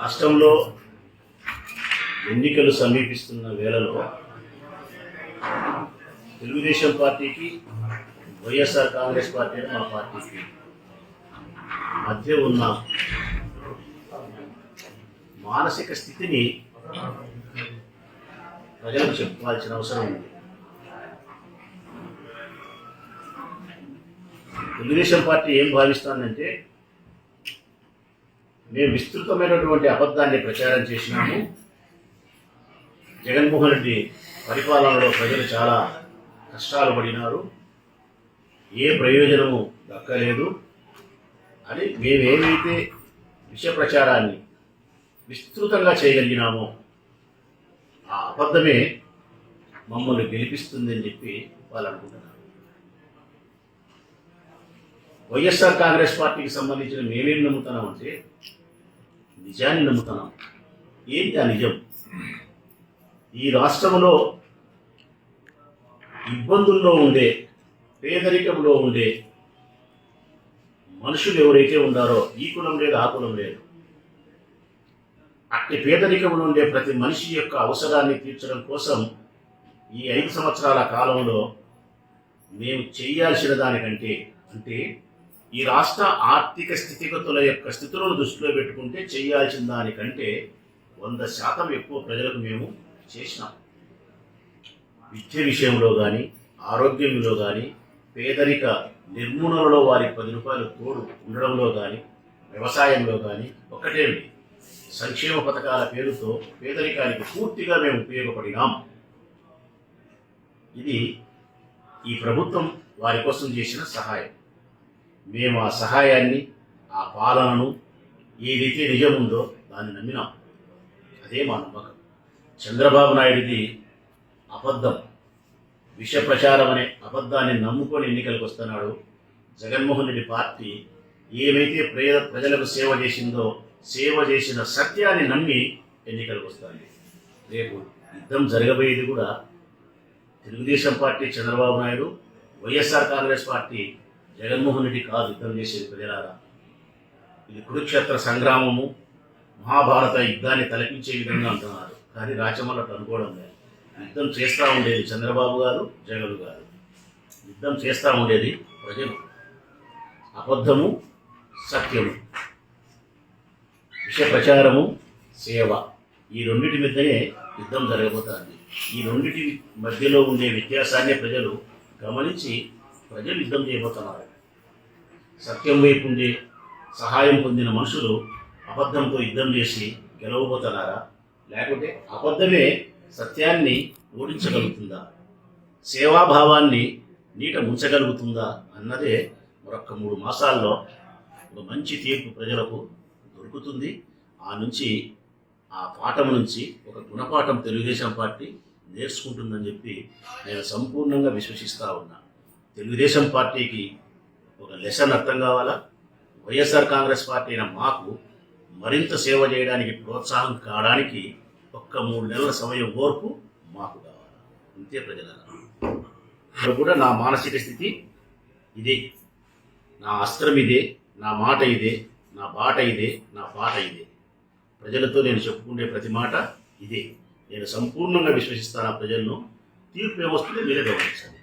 రాష్ట్రంలో ఎన్నికలు సమీపిస్తున్న వేళలో తెలుగుదేశం పార్టీకి వైఎస్ఆర్ కాంగ్రెస్ పార్టీ మా పార్టీకి మధ్య ఉన్న మానసిక స్థితిని ప్రజలకు చెప్పాల్సిన అవసరం ఉంది. తెలుగుదేశం పార్టీ ఏం భావిస్తానంటే మేము విస్తృతమైనటువంటి అబద్ధాన్ని ప్రచారం చేసినాము జగన్మోహన్ రెడ్డి పరిపాలనలో ప్రజలు చాలా కష్టాలు పడినారు. ఏ ప్రయోజనము దక్కలేదు. అని మేమేమైతే విష ప్రచారాన్ని విస్తృతంగా చేయగలిగినామో ఆ అబద్ధమే మమ్మల్ని గెలిపిస్తుందని చెప్పి వాళ్ళు అనుకుంటున్నారు వైఎస్ఆర్ కాంగ్రెస్ పార్టీకి సంబంధించిన మేమేం నమ్ముతున్నామంటే నిజాన్ని నమ్ముతున్నాం. ఏంటి ఆ నిజం? ఈ రాష్ట్రంలో ఇబ్బందుల్లో ఉండే పేదరికంలో ఉండే మనుషులు ఎవరైతే ఉన్నారో ఈ కులం లేదు ఆ కులం లేదు. అట్టి పేదరికంలో ఉండే ప్రతి మనిషి యొక్క అవసరాన్ని తీర్చడం కోసం ఈ ఐదు సంవత్సరాల కాలంలో మేము చేయాల్సిన దానికంటే అంటే ఈ రాష్ట్ర ఆర్థిక స్థితిగతుల యొక్క స్థితులను దృష్టిలో పెట్టుకుంటే చేయాల్సిన దానికంటే వంద శాతం ఎక్కువ ప్రజలకు మేము చేసినాం. విద్య విషయంలో కానీ ఆరోగ్యంలో కానీ పేదరిక నిర్మూలనలో వారి పది రూపాయలు తోడు ఉండడంలో కానీ వ్యవసాయంలో కానీ ఒకటేమి సంక్షేమ పథకాల పేరుతో పేదరికానికి పూర్తిగా మేము ఉపయోగపడినాం. ఇది ఈ ప్రభుత్వం వారి కోసం చేసిన సహాయం. మేము ఆ సహాయాన్ని ఆ పాలనను ఏదైతే నిజం ఉందో దాన్ని నమ్మినాం. అదే మా నమ్మకం. చంద్రబాబు నాయుడిది అబద్ధం. విష ప్రచారం అనే అబద్ధాన్ని నమ్ముకొని ఎన్నికలకు వస్తున్నాడు జగన్మోహన్ రెడ్డి పార్టీ. ఏమైతే ప్రేద ప్రజలకు సేవ చేసిందో సేవ చేసిన సత్యాన్ని నమ్మి ఎన్నికలకు వస్తుంది రేపు యుద్ధం జరగబోయేది కూడా Telugu Desam party Chandrababu Naidu YSR Congress party Jaganmohan Reddy కాదు యుద్ధం చేసేది ప్రజలారా? ఇది కురుక్షేత్ర సంగ్రామము మహాభారత యుద్ధాన్ని తలపించే విధంగా అంటున్నారు. కానీ రాచమల్ల అనుకోవడం లేదు. యుద్ధం చేస్తూ ఉండేది చంద్రబాబు గారు జగన్ గారు. యుద్ధం చేస్తూ ఉండేది ప్రజలు. అబద్ధము సత్యము. విష ప్రచారము సేవ. ఈ రెండింటి మీదనే యుద్ధం జరగబోతోంది. ఈ రెండింటి మధ్యలో ఉండే వ్యత్యాసాన్ని ప్రజలు గమనించి ప్రజలు యుద్ధం చేయబోతున్నారు. సత్యం వైపు ఉండే సహాయం పొందిన మనుషులు అబద్ధంతో యుద్ధం చేసి గెలవబోతున్నారా? లేకుంటే అబద్ధమే సత్యాన్ని ఓడించగలుగుతుందా? సేవాభావాన్ని నీట ముంచగలుగుతుందా అన్నదే మరొక మూడు మాసాల్లో ఒక మంచి తీర్పు ప్రజలకు దొరుకుతుంది. ఆ నుంచి ఆ పాఠం నుంచి ఒక గుణపాఠం తెలుగుదేశం పార్టీ నేర్చుకుంటుందని చెప్పి నేను సంపూర్ణంగా విశ్వసిస్తూ ఉన్నా. తెలుగుదేశం పార్టీకి ఒక లెసన్ అర్థం కావాలా? వైఎస్ఆర్ కాంగ్రెస్ పార్టీ అయిన మాకు మరింత సేవ చేయడానికి ప్రోత్సాహం కావడానికి ఒక్క మూడు నెలల సమయం ఓర్పు మాకు కావాలి? అంతే ప్రజల ఇప్పుడు కూడా నా మానసిక స్థితి ఇదే. నా అస్త్రం ఇదే నా మాట ఇదే నా బాట ఇదే నా పాట ఇదే. ప్రజలతో నేను చెప్పుకునే ప్రతి మాట ఇదే. నేను సంపూర్ణంగా విశ్వసిస్తాను ఆ ప్రజలను. తీర్పు ఏమొస్తుందో మీరే గమనించాలి